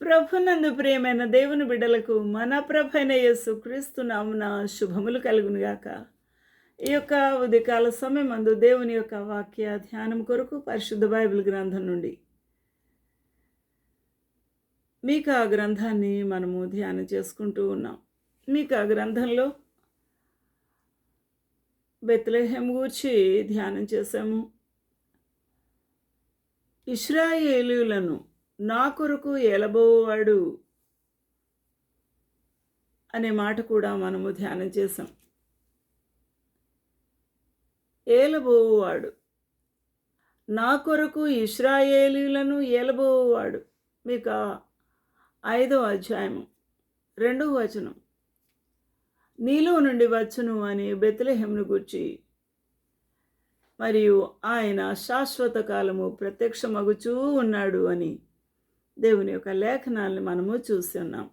ప్రభునందు ప్రియమైన దేవుని బిడ్డలకు మన ప్రభైన యేసు క్రీస్తు నామున శుభములు కలుగునుగాక. ఈ యొక్క ఉదయకాల సమయం అందు దేవుని యొక్క వాక్య ధ్యానం కొరకు పరిశుద్ధ బైబిల్ గ్రంథం నుండి మీకు ఆ గ్రంథాన్ని మనము ధ్యానం చేసుకుంటూ ఉన్నాం. మీకు ఆ గ్రంథంలో బెత్లెహెం గూర్చి ధ్యానం చేశాము. ఇస్రాయేలీలను నా కొరకు ఎలబోవాడు అనే మాట కూడా మనము ధ్యానం చేసాం ఏలబోవాడు నా కొరకు ఇస్రాయేలీలను ఏలబోవాడు మీకు ఐదో అధ్యాయము రెండవ వచనం. నీలో నుండి వచ్చును అని బెత్లెహెంను గుర్చి మరియు ఆయన శాశ్వత కాలము ప్రత్యక్షమగుచూ ఉన్నాడు అని దేవుని యొక్క లేఖనాల్ని మనము చూసి ఉన్నాం.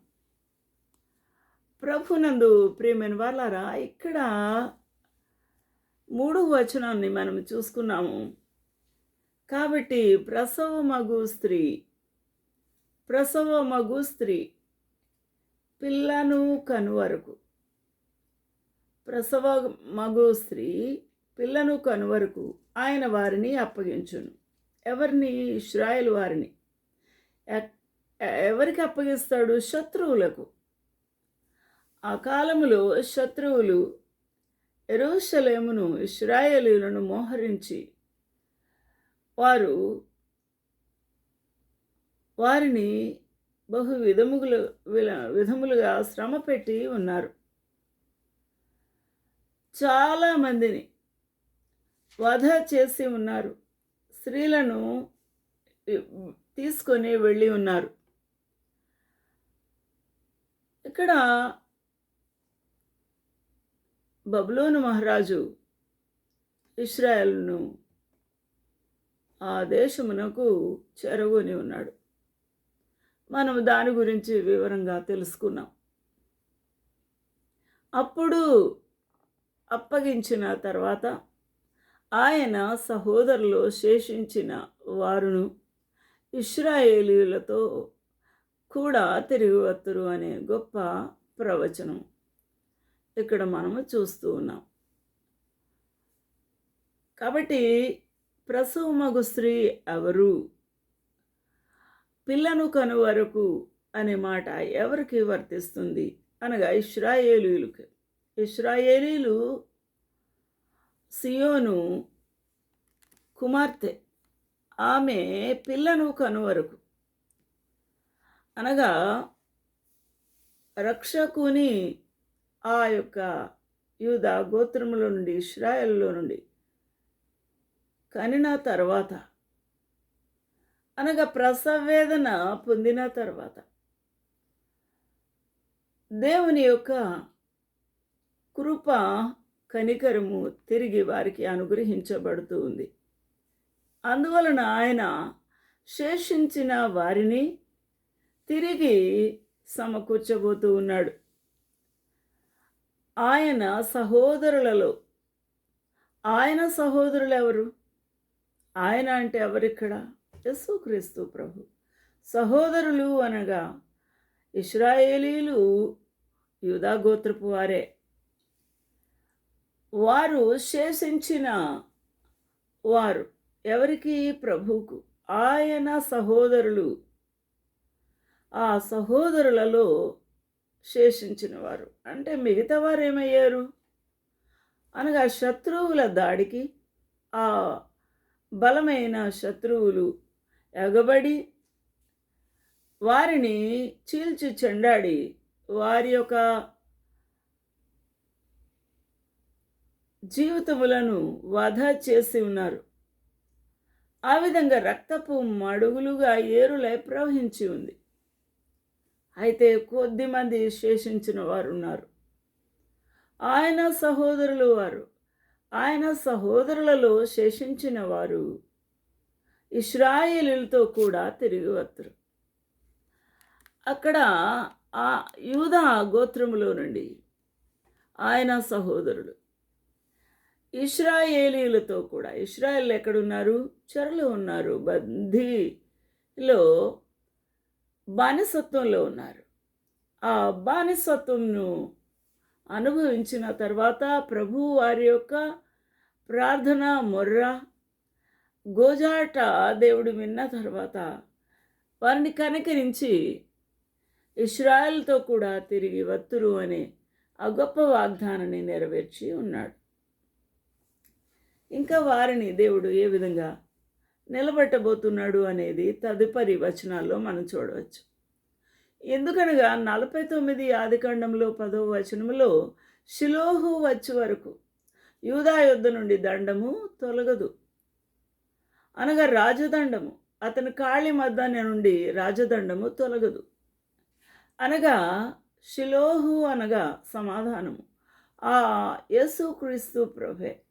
ప్రభునందు ప్రియమైన వాళ్ళారా ఇక్కడ మూడు వచనాన్ని మనం చూసుకున్నాము. కాబట్టి ప్రసవ మగు స్త్రీ ప్రసవ మగు స్త్రీ పిల్లను కనువరకు ప్రసవ మగు స్త్రీ పిల్లను కనువరకు ఆయన వారిని అప్పగించును. ఎవరిని? ఇస్రాయల్ వారిని. ఎవరికి అప్పగిస్తాడు? శత్రువులకు. ఆ కాలములో శత్రువులు ఎరోషలేమును ఇస్రాయేలీలను మోహరించి వారు వారిని బహు విధములు విధములుగా శ్రమ పెట్టి ఉన్నారు. చాలామందిని వధ చేసి ఉన్నారు. స్త్రీలను తీసుకొని వెళ్ళి ఉన్నారు. ఇక్కడ బబులోను మహారాజు ఇస్రాయల్ను ఆ దేశమునకు చెరగొని ఉన్నాడు. మనం దాని గురించి వివరంగా తెలుసుకున్నాం. అప్పుడు అప్పగించిన తర్వాత ఆయన సహోదరులు శేషించిన వారును ఇస్రాయేలీలతో కూడా తిరిగి వత్తురు అనే గొప్ప ప్రవచనం ఇక్కడ మనము చూస్తూ ఉన్నాం. కాబట్టి ప్రసవ మగు స్త్రీ ఎవరు? పిల్లను కను వరకు అనే మాట ఎవరికి వర్తిస్తుంది? అనగా ఇస్రాయేలీలకు ఇస్రాయేలీలు సియోను కుమార్తె. ఆమె పిల్లను కనువరకు. అనగా రక్షకుని ఆ యొక్క యూద గోత్రముల నుండి ఇస్రాయల్లో నుండి కనిన తర్వాత అనగా ప్రసవేదన పొందిన తర్వాత దేవుని యొక్క కృప కనికరము తిరిగి వారికి అనుగ్రహించబడుతూ ఉంది. అందువలన ఆయన శేషించిన వారిని తిరిగి సమకూర్చబోతూ ఉన్నాడు. ఆయన సహోదరులలో ఆయన సహోదరులు ఎవరు? ఆయన అంటే ఎవరిక్కడ? యేసుక్రీస్తు ప్రభు. సహోదరులు అనగా ఇస్రాయేలీలు యూదా గోత్రపు వారే. వారు శేషించిన వారు. ఎవరికి? ప్రభువుకు. ఆయన సహోదరులు. ఆ సహోదరులలో శేషించిన వారు అంటే మిగతా వారు ఏమయ్యారు అనగా శత్రువుల దాడికి ఆ బలమైన శత్రువులు ఎగబడి వారిని చీల్చి చెండాడి వారి యొక్క జీవితములను వధ చేసి ఉన్నారు. ఆ విధంగా రక్తపు మడుగులుగా ఏరులై ప్రవహించి ఉంది. అయితే కొద్ది మంది శేషించిన వారు ఉన్నారు. ఆయన సహోదరులు వారు. ఆయన సహోదరులలో శేషించిన వారు ఇస్రాయేలులతో కూడా తిరిగి వస్తారు అక్కడ ఆ యూదా గోత్రములో నుండి ఆయన సహోదరులు ఇస్రాయేలీలతో కూడా ఇస్రాయేల్ ఎక్కడున్నారు? చెరలో ఉన్నారు. బందీలో బానిసత్వంలో ఉన్నారు. ఆ బానిసత్వంను అనుభవించిన తర్వాత ప్రభు వారి యొక్క ప్రార్థన మొర్ర గోజాట దేవుడు విన్న తర్వాత వారిని కనికరించి ఇస్రాయల్తో కూడా తిరిగి వత్తురు అనే ఆ గొప్ప వాగ్దానాన్ని నెరవేర్చి ఉన్నాడు. ఇంకా వారిని దేవుడు ఏ విధంగా నిలబెట్టబోతున్నాడు అనేది తదుపరి వచనాల్లో మనం చూడవచ్చు. ఎందుకనగా నలభై తొమ్మిది ఆదికాండంలో పదవ వచనంలో శిలోహు వచ్చే వరకు యూదా యుద్ధ నుండి దండము తొలగదు. అనగా రాజదండము అతని కాళి మద్ద నుండి రాజదండము తొలగదు. అనగా శిలోహు అనగా సమాధానము. ఆ యేసుక్రీస్తు ప్రభే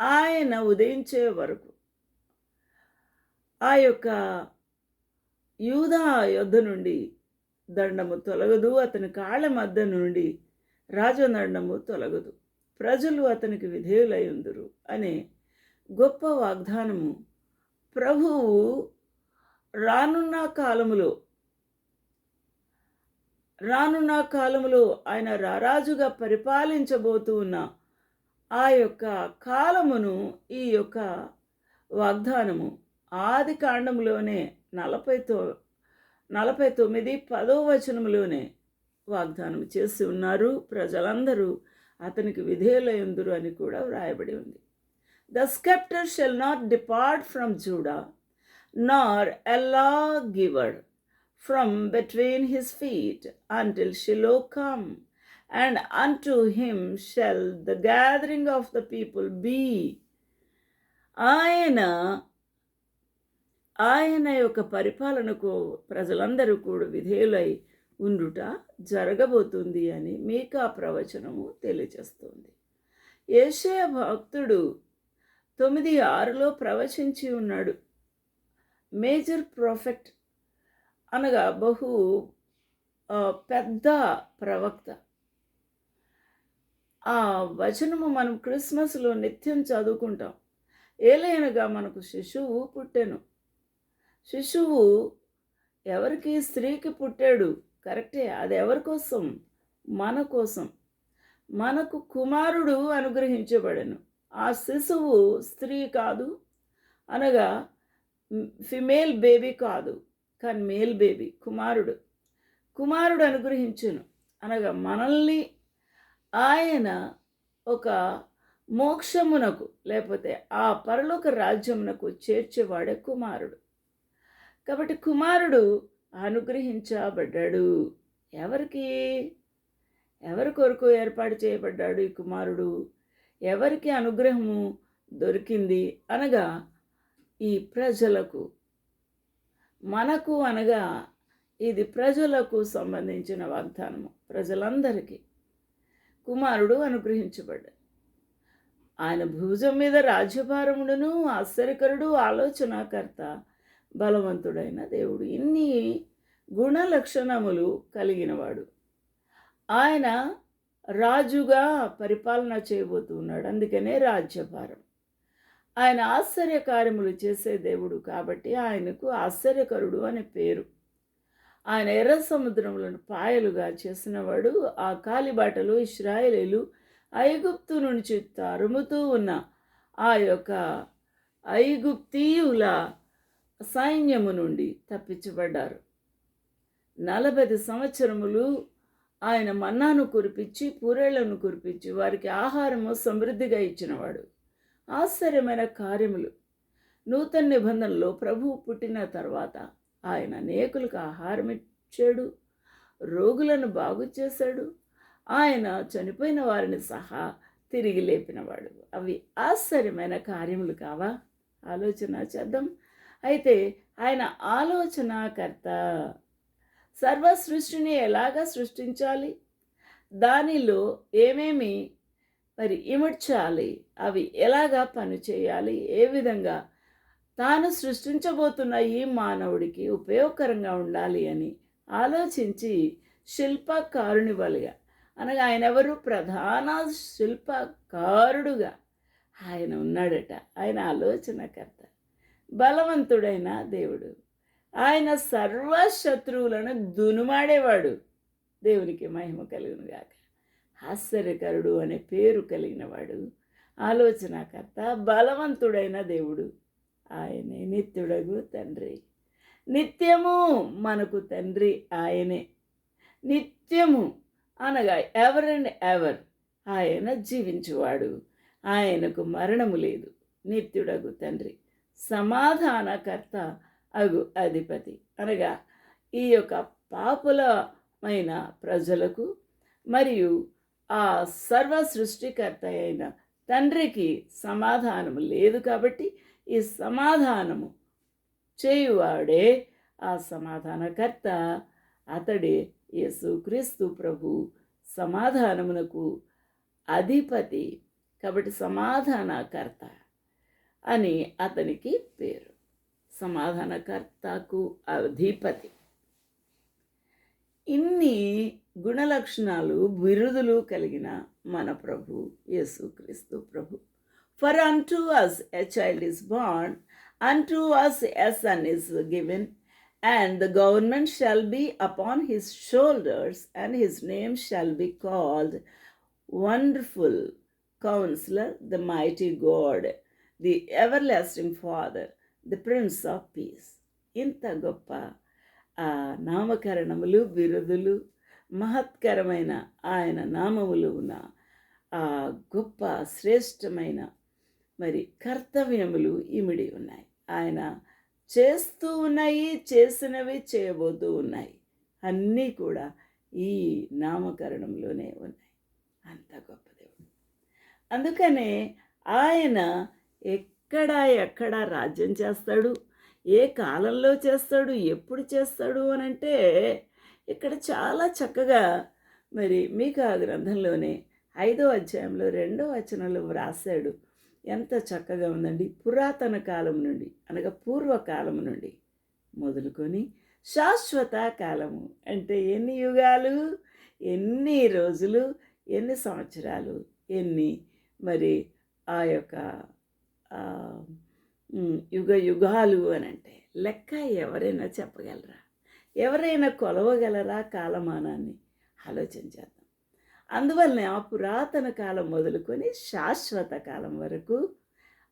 ఆయన ఉదయించే వరకు ఆ యొక్క యూదా యుద్ధ నుండి దండము తొలగదు అతని కాళ్ళ మధ్య నుండి రాజదండము తొలగదు. ప్రజలు అతనికి విధేయులై ఉందరు అనే గొప్ప వాగ్దానము ప్రభువు రానున్న కాలములో రానున్న కాలములో ఆయన రారాజుగా పరిపాలించబోతూ ఉన్న ఆ యొక్క కాలమును ఈ యొక్క వాగ్దానము ఆది కాండంలోనే నలభై తో నలభై తొమ్మిది పదో వచనంలోనే వాగ్దానం చేసి ఉన్నారు ప్రజలందరూ. అతనికి విధేయులయందురు అని కూడా వ్రాయబడి ఉంది. The sceptre shall not depart from Judah nor a lawgiver from between his feet until Shiloh come and unto him shall the gathering of the people be ఆయన ఆయన యొక్క పరిపాలనకు ప్రజలందరూ కూడా విధేయులై ఉండుట జరగబోతుంది అని మీకా ప్రవచనము తెలియజేస్తుంది. ఏషయ భక్తుడు తొమ్మిది ఆరులో ప్రవచించి ఉన్నాడు. మేజర్ ప్రాఫెక్ట్ అనగా బహు పెద్ద ప్రవక్త. ఆ వచనము మనం క్రిస్మస్లో నిత్యం చదువుకుంటాం. ఏలైనగా మనకు శిశువు పుట్టెను. శిశువు ఎవరికి స్త్రీకి పుట్టాడు? కరెక్టే అది ఎవరి కోసం? మన కోసం. మనకు కుమారుడు అనుగ్రహించబడను. ఆ శిశువు స్త్రీ కాదు అనగా ఫిమేల్ బేబీ కాదు కానీ మేల్ బేబీ కుమారుడు. కుమారుడు అనుగ్రహించును అనగా మనల్ని ఆయన ఒక మోక్షమునకు లేకపోతే ఆ పరలోక రాజ్యమునకు చేర్చేవాడే కుమారుడు. కాబట్టి కుమారుడు అనుగ్రహించబడ్డాడు. ఎవరికి? ఎవరి కొరకు ఏర్పాటు చేయబడ్డాడు ఈ కుమారుడు? ఎవరికి అనుగ్రహము దొరికింది అనగా ఈ ప్రజలకు. మనకు అనగా ఇది ప్రజలకు సంబంధించిన వాగ్దానము. ప్రజలందరికీ. కుమారుడు అనుగ్రహించబడ్డాడు. ఆయన భుజం మీద రాజ్యభారముడును ఆశ్చర్యకరుడు ఆలోచనాకర్త బలవంతుడైన దేవుడు. ఇన్ని గుణ లక్షణములు కలిగినవాడు. ఆయన రాజుగా పరిపాలన చేయబోతున్నాడు అందుకనే రాజ్యభారం. ఆయన ఆశ్చర్య కార్యములు చేసే దేవుడు కాబట్టి ఆయనకు ఆశ్చర్యకరుడు అనే పేరు. ఆయన ఎర్ర సముద్రములను పాయలుగా చేసినవాడు ఆ కాలిబాటలు ఇస్రాయలీలు ఐగుప్తు నుంచి తరుముతూ ఉన్న ఆ యొక్క ఐగుప్తీయుల సైన్యము నుండి తప్పించబడ్డారు. నలభై సంవత్సరములు ఆయన మన్నాను కురిపించి పూరేళ్ళను కురిపించి వారికి ఆహారము సమృద్ధిగా ఇచ్చినవాడు. ఆశ్చర్యమైన కార్యములు. నూతన నిబంధనలో ప్రభువు పుట్టిన తర్వాత ఆయన అనేకులకు ఆహారం ఇచ్చాడు రోగులను బాగు చేశాడు ఆయన చనిపోయిన వారిని సహా తిరిగి లేపినవాడు. అవి ఆశ్చర్యమైన కార్యములు కావా? ఆలోచన చేద్దాం. అయితే ఆయన ఆలోచనకర్త. సర్వ సృష్టిని ఎలాగ సృష్టించాలి? దానిలో ఏమేమి మరి ఇమడ్చాలి అవి ఎలాగా పని చేయాలి ఏ విధంగా తాను సృష్టించబోతున్న ఈ మానవుడికి ఉపయోగకరంగా ఉండాలి అని ఆలోచించి శిల్పకారుని వలిగా అనగా ఆయన ఎవరు ప్రధాన శిల్పకారుడుగా ఆయన ఉన్నాడట. ఆయన ఆలోచనకర్త. బలవంతుడైన దేవుడు. ఆయన సర్వ శత్రువులను దునుమాడేవాడు. దేవునికి మహిమ కలిగినగాక. ఆశ్చర్యకరుడు అనే పేరు కలిగినవాడు. ఆలోచనకర్త బలవంతుడైన దేవుడు. ఆయనే నిత్యుడగు తండ్రి. నిత్యము మనకు తండ్రి ఆయనే. నిత్యము అనగా ఎవర్ అండ్ ఎవర్ ఆయన జీవించువాడు. ఆయనకు మరణము లేదు. నిత్యుడగు తండ్రి. సమాధానకర్త అగు అధిపతి. అనగా ఈ యొక్క పాపులమైన ప్రజలకు మరియు ఆ సర్వ సృష్టికర్త అయిన తండ్రికి సమాధానము లేదు కాబట్టి ఈ సమాధానము చేయువాడే ఆ సమాధానకర్త అతడే యేసుక్రీస్తు ప్రభు సమాధానమునకు అధిపతి కాబట్టి సమాధానకర్త అని అతనికి పేరు. సమాధానకర్తకు అధిపతి. ఇన్ని గుణలక్షణాలు బిరుదులు కలిగిన మన ప్రభు యేసుక్రీస్తు ప్రభు. For unto us a child is bond unto us a son is given and the government shall be upon his shoulders, and his name shall be called Wonderful Counselor, the Mighty God, the Everlasting Father, the Prince of Peace. ఇంత గొప్ప ఆ నామకరణములు బిరుదులు మహత్కరమైన ఆయన నామములు ఉన్న ఆ గొప్ప శ్రేష్టమైన మరి కర్తవ్యములు ఇమిడి ఉన్నాయి. ఆయన చేస్తూ ఉన్నాయి చేసినవి చేయబోతూ ఉన్నాయి. అన్నీ కూడా ఈ నామకరణంలోనే ఉన్నాయి. అంత గొప్ప దేవుడు. అందుకనే ఆయన ఎక్కడ ఎక్కడ రాజ్యం చేస్తాడు ఏ కాలంలో చేస్తాడు ఎప్పుడు చేస్తాడు అని అంటే ఇక్కడ చాలా చక్కగా మరి మీకు ఆ గ్రంథంలోనే ఐదో అధ్యాయంలో రెండో వచనంలో వ్రాసాడు ఎంత చక్కగా ఉందండి. పురాతన కాలం నుండి అనగా పూర్వకాలం నుండి మొదలుకొని శాశ్వత కాలము అంటే ఎన్ని యుగాలు ఎన్ని రోజులు ఎన్ని సంవత్సరాలు ఎన్ని మరి ఆ యొక్క యుగ యుగాలు అని అంటే లెక్క ఎవరైనా చెప్పగలరా? ఎవరైనా కొలవగలరా కాలమానాన్ని? ఆలోచించేద్దాం అందువల్లనే ఆ పురాతన కాలం మొదలుకొని శాశ్వత కాలం వరకు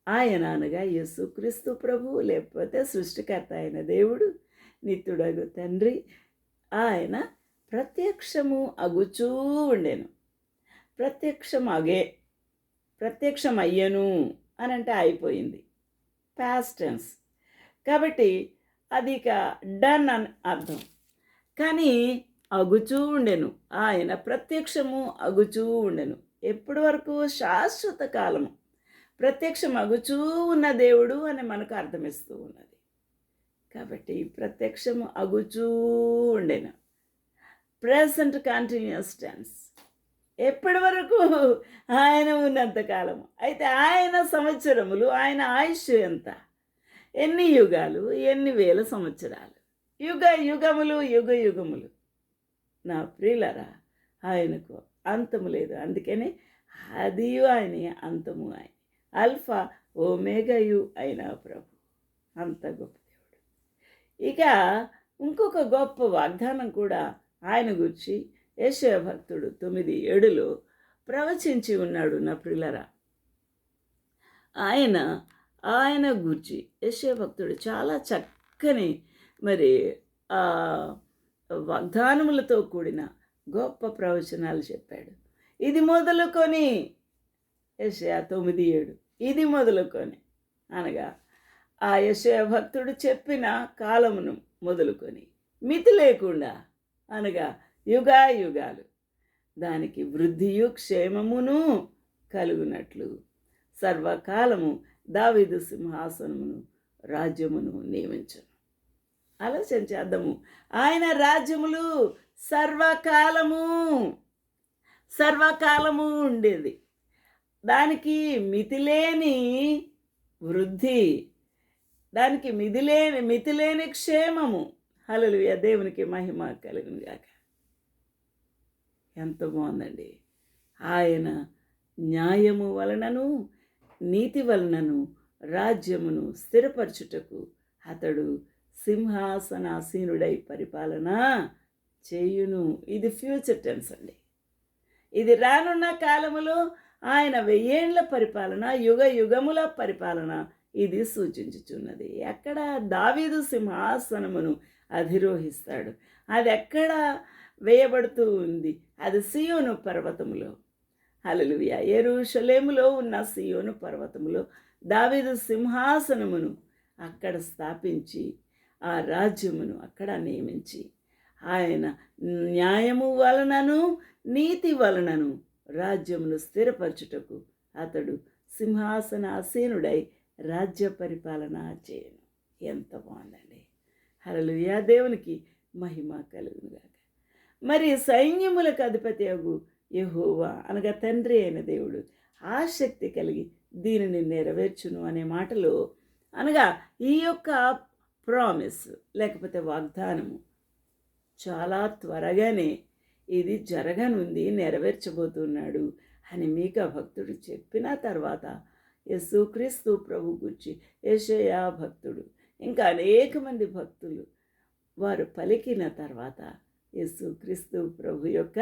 ఆయన అనగా యేసుక్రీస్తు ప్రభు లేకపోతే సృష్టికర్త అయిన దేవుడు నిత్యుడగు తండ్రి ఆయన ప్రత్యక్షము అగుచూ ఉండేను. ప్రత్యక్షం అగే ప్రత్యక్షం అయ్యను అని అంటే అయిపోయింది. పాస్ట్ టెన్స్ కాబట్టి అది ఇక డన్ అని అర్థం. కానీ అగుచూ ఉండెను. ఆయన ప్రత్యక్షము అగుచూ ఉండెను. ఎప్పటి వరకు? శాశ్వత కాలము. ప్రత్యక్షం అగుచూ ఉన్న దేవుడు అని మనకు అర్థమిస్తూ ఉన్నది. కాబట్టి ప్రత్యక్షము అగుచూ ఉండెను. Present continuous tense. ఎప్పటి వరకు? ఆయన ఉన్నంత కాలము. అయితే ఆయన సంవత్సరములు ఆయన ఆయుష్ ఎంత? ఎన్ని యుగాలు? ఎన్ని వేల సంవత్సరాలు? యుగ యుగములు యుగ యుగములు. నా ప్రియులరా ఆయనకు అంతము లేదు. అందుకనే అదియు ఆయన అంతము ఆయన. అల్ఫా ఓమేగయు అయిన ప్రభు. అంత గొప్ప దేవుడు. ఇక ఇంకొక గొప్ప వాగ్దానం కూడా ఆయన గురించి యశయ భక్తుడు తొమ్మిది ఏడులో ప్రవచించి ఉన్నాడు నా ప్రిలరా ఆయన ఆయన గురించి యశయ భక్తుడు చాలా చక్కని మరి వాగ్దానములతో కూడిన గొప్ప ప్రవచనాలు చెప్పాడు. ఇది మొదలుకొని యశయా తొమ్మిది ఏడు. ఇది మొదలుకొని అనగా ఆ యశయ భక్తుడు చెప్పిన కాలమును మొదలుకొని మితి లేకుండా అనగా యుగా యుగాలు దానికి వృద్ధియు క్షేమమును కలుగునట్లు సర్వకాలము దావిదు సింహాసనమును రాజ్యమును నియమించను. ఆలోచన చేద్దాము. ఆయన రాజ్యములు సర్వకాలము సర్వకాలము ఉండేది. దానికి మితిలేని వృద్ధి దానికి మిదిలేని మితిలేని క్షేమము. హలలు దేవునికి మహిమ కలుగును గాక. ఎంత బాగుందండి. ఆయన న్యాయము వలనను నీతి వలనను రాజ్యమును స్థిరపరచుటకు అతడు సింహాసనాసీనుడై పరిపాలన చేయును. ఇది ఫ్యూచర్ టెన్స్ అండి. ఇది రానున్న కాలములో ఆయన వెయ్యేండ్ల పరిపాలన యుగ యుగముల పరిపాలన ఇది సూచించుచున్నది. ఎక్కడ దావీదు సింహాసనమును అధిరోహిస్తాడు. అది ఎక్కడ వేయబడుతూ ఉంది? అది సియోను పర్వతములో. అలలుయ ఎరుషలేములో ఉన్న సియోను పర్వతములో దావీదు సింహాసనమును అక్కడ స్థాపించి ఆ రాజ్యమును అక్కడ నియమించి. ఆయన న్యాయము వలనను నీతి వలనను రాజ్యమును స్థిరపరచుటకు అతడు సింహాసనాసీనుడై రాజ్య పరిపాలన చేయను. ఎంత బాగుందండి. హరలుయా దేవునికి మహిమ కలుగునుగాక మరి సైన్యములకు అధిపతి అగు యహోవా అనగా తండ్రి అయిన దేవుడు ఆసక్తి కలిగి దీనిని నెరవేర్చును అనే మాటలో అనగా ఈ యొక్క ప్రామిస్ లేకపోతే వాగ్దానము. చాలా త్వరగానే ఇది జరగనుంది నెరవేర్చబోతున్నాడు అని మీకా భక్తుడు చెప్పిన తర్వాత యేసుక్రీస్తు ప్రభు గుర్చి యశయా భక్తుడు ఇంకా అనేక మంది భక్తులు వారు పలికిన తర్వాత యేసుక్రీస్తు ప్రభు యొక్క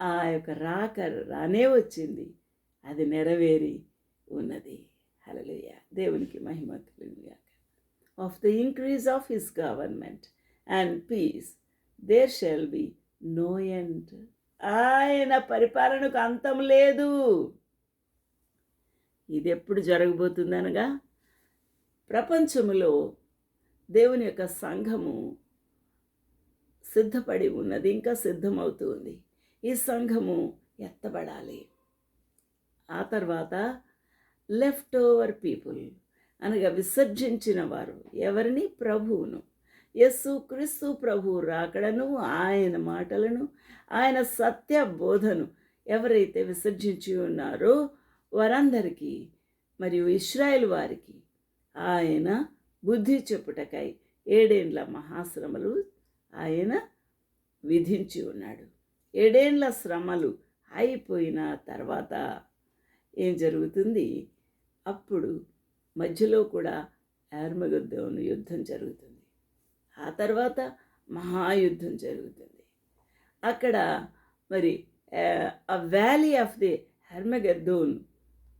ఆ యొక్క రాక రానే వచ్చింది. అది నెరవేరి ఉన్నది. హలలుయ దేవునికి మహిమ కలుగుగాక of the increase of his government and peace there shall be no end. ఆయన పరిపాలనకు అంతం లేదు. ఇది ఎప్పుడు జరగబోతుందనగా ప్రపంచములో దేవుని యొక్క సంఘము సిద్ధపడి ఉన్నది ఇంకా సిద్ధమవుతుంది. ఈ సంఘము ఎత్తబడాలి. ఆ తర్వాత లెఫ్ట్ ఓవర్ పీపుల్ అనగా విసర్జించిన వారు ఎవరిని? ప్రభువును. యస్సు క్రీస్తు ప్రభు రాకడను ఆయన మాటలను ఆయన సత్య బోధను ఎవరైతే విసర్జించి ఉన్నారో వారందరికీ మరియు ఇస్రాయేల్ వారికి ఆయన బుద్ధి చెప్పుటకై ఏడేండ్ల మహాశ్రమలు ఆయన విధించి ఉన్నాడు. ఏడేండ్ల శ్రమలు అయిపోయిన తర్వాత ఏం జరుగుతుంది? అప్పుడు మధ్యలో కూడా ఆర్మగద్దం యుద్ధం జరుగుతుంది. ఆ తర్వాత మహాయుద్ధం జరుగుతుంది. అక్కడ మరి ఆ వ్యాలీ ఆఫ్ ది హెర్మగద్దోన్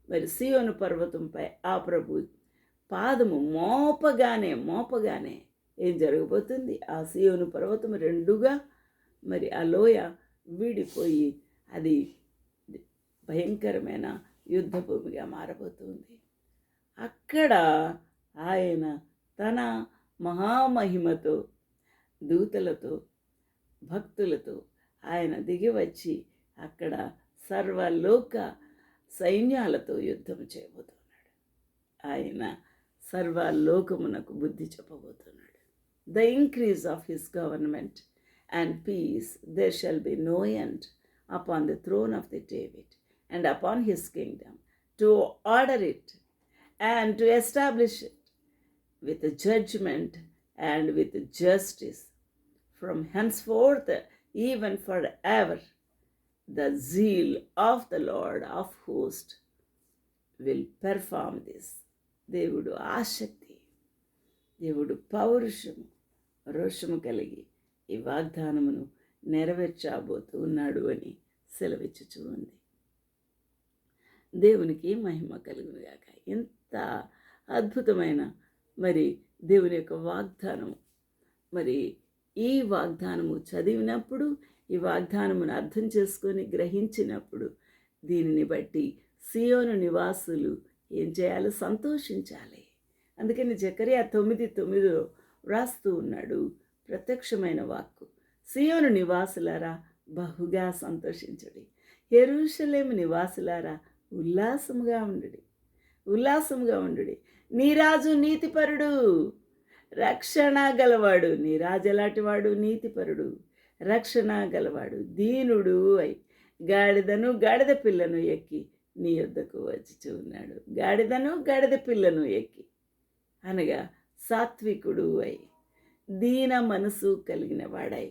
మరి సియోను పర్వతంపై ఆ ప్రభు పాదము మోపగానే మోపగానే ఏం జరగబోతుంది? ఆ సియోను పర్వతం రెండుగా మరి ఆ లోయ వీడిపోయి అది భయంకరమైన యుద్ధ భూమిగా మారబోతుంది. అక్కడ ఆయన తన మహామహిమతో దూతలతో భక్తులతో ఆయన దిగి వచ్చి అక్కడ సర్వలోక సైన్యాలతో యుద్ధం చేయబోతున్నాడు. ఆయన సర్వలోకమునకు బుద్ధి చెప్పబోతున్నాడు. The increase of his government and peace there shall be no end upon the throne of the David and upon his kingdom to order it and to establish it with judgment and with justice from henceforth, even forever. The zeal of the Lord of hosts will perform this. దేవుడు ఆసక్తి దేవుడు పౌరుషము రోషము కలిగి ఈ వాగ్దానమును నెరవేర్చబోతూ ఉన్నాడు అని సెలవిచ్చుచూ ఉంది దేవునికి మహిమ కలుగునుగాక ఎంత అద్భుతమైన మరి దేవుని యొక్క వాగ్దానము. మరి ఈ వాగ్దానము చదివినప్పుడు ఈ వాగ్దానమును అర్థం చేసుకొని గ్రహించినప్పుడు దీనిని బట్టి సియోను నివాసులు ఏం చేయాలి? సంతోషించాలి. అందుకని జకరియా తొమ్మిది తొమ్మిదిలో వ్రాస్తూ ఉన్నాడు ప్రత్యక్షమైన వాక్కు. సియోను నివాసులారా బహుగా సంతోషించడి. ఎరుషలేము నివాసులారా ఉల్లాసముగా ఉండడి. ఉల్లాసముగా ఉండుడి. నీరాజు నీతిపరుడు రక్షణ గలవాడు. నీరాజు ఎలాంటివాడు? నీతిపరుడు రక్షణ గలవాడు. దీనుడు అయి గాడిదను గాడిద పిల్లను ఎక్కి నీ యొద్దకు వచ్చి ఉన్నాడు. గాడిదను గాడిద పిల్లను ఎక్కి అనగా సాత్వికుడు అయి దీన మనసు కలిగిన వాడై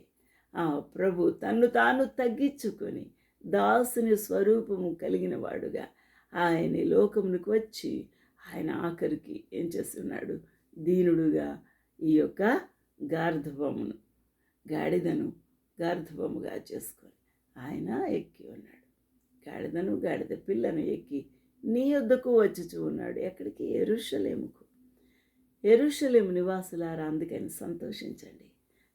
ఆ ప్రభు తన్ను తాను తగ్గించుకొని దాసుని స్వరూపము కలిగిన వాడుగా ఆయన ఈ లోకమునికి వచ్చి ఆయన ఆఖరికి ఏం చేస్తున్నాడు? దీనుడుగా ఈ యొక్క గార్ధవమును గాడిదను గార్ధవముగా చేసుకొని ఆయన ఎక్కి ఉన్నాడు. గాడిదను గాడిద పిల్లను ఎక్కి నీ యొద్దకు వచ్చి ఉన్నాడు. ఎక్కడికి? ఎరుషలేముకు. ఎరుషలేము నివాసులారా అందుకని సంతోషించండి.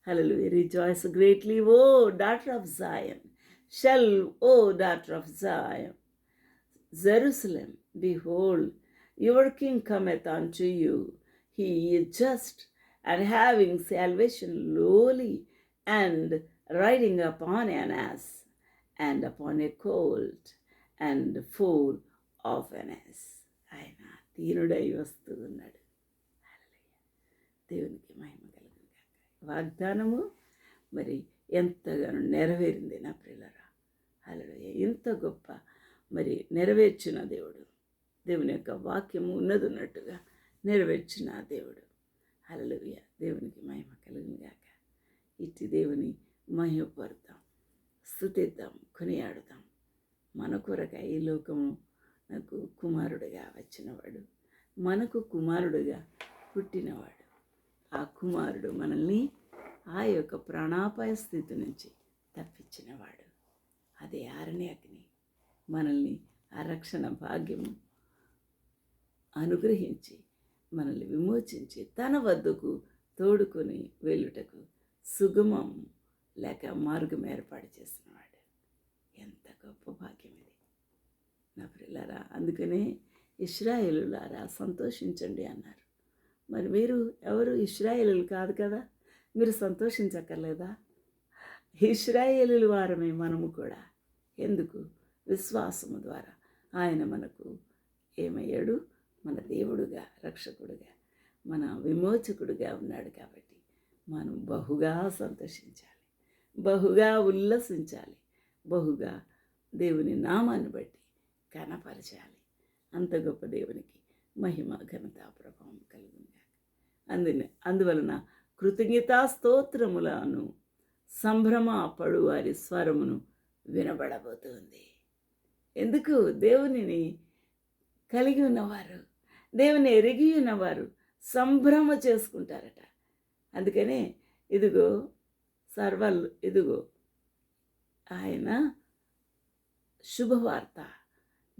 హలలు rejoice greatly O daughter of Zion shall O daughter of Zion Jerusalem, behold, your king cometh unto you. He is just and having salvation lowly, and riding upon an ass, and upon a colt, and foal of an ass. ఆయన తీరుడై వస్తూ ఉన్నాడు దేవునికి మహిమ కలిగింది వాగ్దానము మరి ఎంతగానో నెరవేరింది నా ప్రియులరా హల్లెలూయా ఇంత గొప్ప మరి నెరవేర్చిన దేవుడు. దేవుని యొక్క వాక్యము ఉన్నది ఉన్నట్టుగా నెరవేర్చిన దేవుడు. హల్లెలూయా. దేవునికి మహిమ కలుగును ఇట్టి దేవుని మహిమపడతాం స్థుతిద్దాం. కొనియాడుతాం మన కొరకై ఈ లోకము నాకు కుమారుడిగా వచ్చినవాడు. మనకు కుమారుడుగా పుట్టినవాడు. ఆ కుమారుడు మనల్ని ఆ యొక్క ప్రాణాపాయ స్థితి నుంచి తప్పించినవాడు. అదే ఆరణ్య అగ్ని. మనల్ని ఆ రక్షణ భాగ్యము అనుగ్రహించి మనల్ని విమోచించి తన వద్దకు తోడుకొని వెళ్ళుటకు సుగమం లేక మార్గం ఏర్పాటు చేసినవాడు. ఎంత గొప్ప భాగ్యం ఇది. నా పిల్లరా అందుకనే ఇస్రాయేలులారా సంతోషించండి అన్నారు. మరి మీరు ఎవరు? ఇస్రాయేలు కాదు కదా? మీరు సంతోషించక్కర్లేదా? ఇస్రాయేలు వారమే మనము కూడా. ఎందుకు? విశ్వాసము ద్వారా ఆయన మనకు ఏమయ్యాడు? మన దేవుడుగా రక్షకుడుగా మన విమోచకుడుగా ఉన్నాడు కాబట్టి మనం బహుగా సంతోషించాలి. బహుగా ఉల్లసించాలి. బహుగా దేవుని నామాన్ని బట్టి కనపరచాలి. అంత గొప్ప దేవునికి మహిమ ఘనత ప్రభావం కలుగుగా అందుని అందువలన కృతజ్ఞతా స్తోత్రములను సంభ్రమ పడు వారి స్వరమును వినబడబోతుంది. ఎందుకు? దేవునిని కలిగి ఉన్నవారు దేవుని ఎరిగి ఉన్నవారు సంభ్రమ చేసుకుంటారట. అందుకనే ఇదిగో సర్వల్ ఇదిగో ఆయన శుభవార్త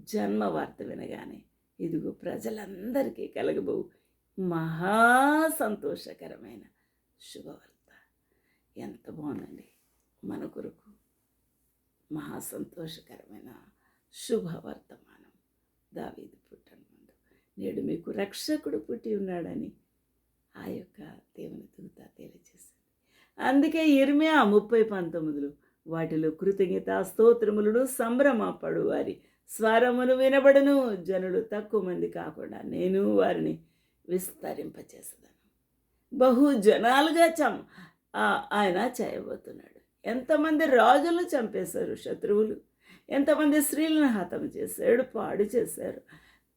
జన్మ వార్త వినగానే ఇదిగో ప్రజలందరికీ కలగబో మహా సంతోషకరమైన శుభవార్త. ఎంత బాగుందండి. మన కొరకు మహా సంతోషకరమైన శుభవర్తమానం. దావీదు పుట్టను ముందు. నేడు మీకు రక్షకుడు పుట్టి ఉన్నాడని ఆ యొక్క దేవుని దూత తెలియజేసింది. అందుకే ఇర్మియా ముప్పై పంతొమ్మిదిలో వాటిలో కృతజ్ఞత స్తోత్రములను సంభ్రమపడు వారి స్వరమును వినబడును. జనులు తక్కువ మంది కాకుండా నేను వారిని విస్తరింపచేసేదాను. బహు జనాలుగా చం ఆయన చేయబోతున్నాడు. ఎంతమంది రాజులు చంపేశారు శత్రువులు? ఎంతమంది స్త్రీలను హతం చేశాడు పాడు చేశారు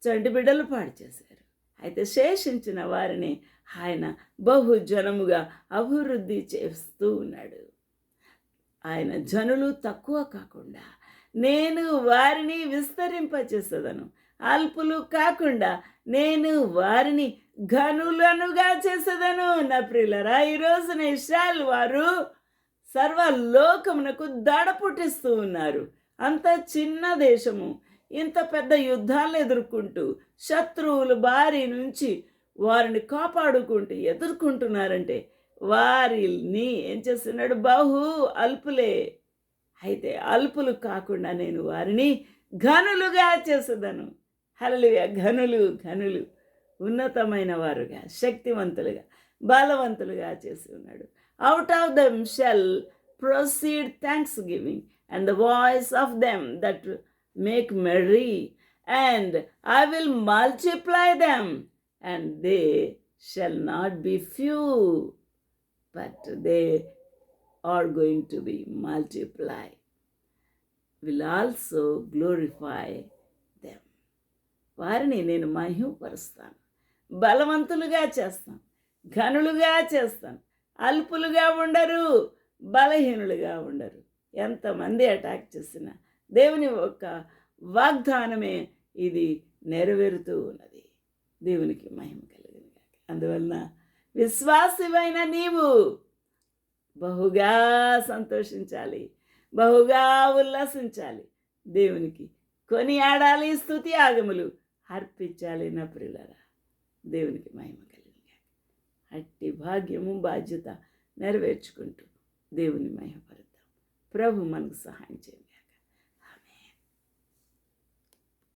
చంటి బిడ్డలు పాడు చేశారు. అయితే శేషించిన వారిని ఆయన బహుజనముగా అభివృద్ధి చేస్తూ ఉన్నాడు. ఆయన జనులు తక్కువ కాకుండా నేను వారిని విస్తరింపచేసేదను. అల్పులు కాకుండా నేను వారిని ఘనులనుగా చేసేదను. నా ప్రియులరా ఈ రోజున వారు సర్వలోకమునకు దడ పుట్టిస్తూ ఉన్నారు. అంత చిన్న దేశము. ఇంత పెద్ద యుద్ధాలు ఎదుర్కొంటూ శత్రువుల బారి నుంచి వారిని కాపాడుకుంటూ ఎదుర్కొంటున్నారంటే వారిని ఏం చేస్తున్నాడు? బహు అల్పులే. అయితే అల్పులు కాకుండా నేను వారిని ఘనులుగా చేసేదను. హలలుగా ఘనులు ఘనులు. ఉన్నతమైన వారుగా శక్తివంతులుగా బలవంతులుగా చేసి ఉన్నాడు. Out of them shall proceed thanksgiving and the voice of them that make merry and I will multiply them and they shall not be few but they are going to be multiply will also glorify them వారిని నేను మహిమపరుస్తాను బలవంతులుగా చేస్తాను ఘనులుగా చేస్తాను అల్పులుగా ఉండరు బలహీనులుగా ఉండరు ఎంతమంది attack చేసినా దేవుని యొక్క వాగ్దానమే ఇది నెరవేరుతూ ఉన్నది. దేవునికి మహిమ కలిగింది అందువలన విశ్వాసమైన నీవు బహుగా సంతోషించాలి బహుగా ఉల్లాసించాలి. దేవునికి కొని ఆడాలి స్థుతి ఆగములు అర్పించాలి నా ప్రియులరా. దేవునికి మహిమ కలిగింది అట్టి భాగ్యము బాధ్యత నెరవేర్చుకుంటూ దేవుని మహిమపరుతుంది ప్రభు మనకు సహాయం చేయండి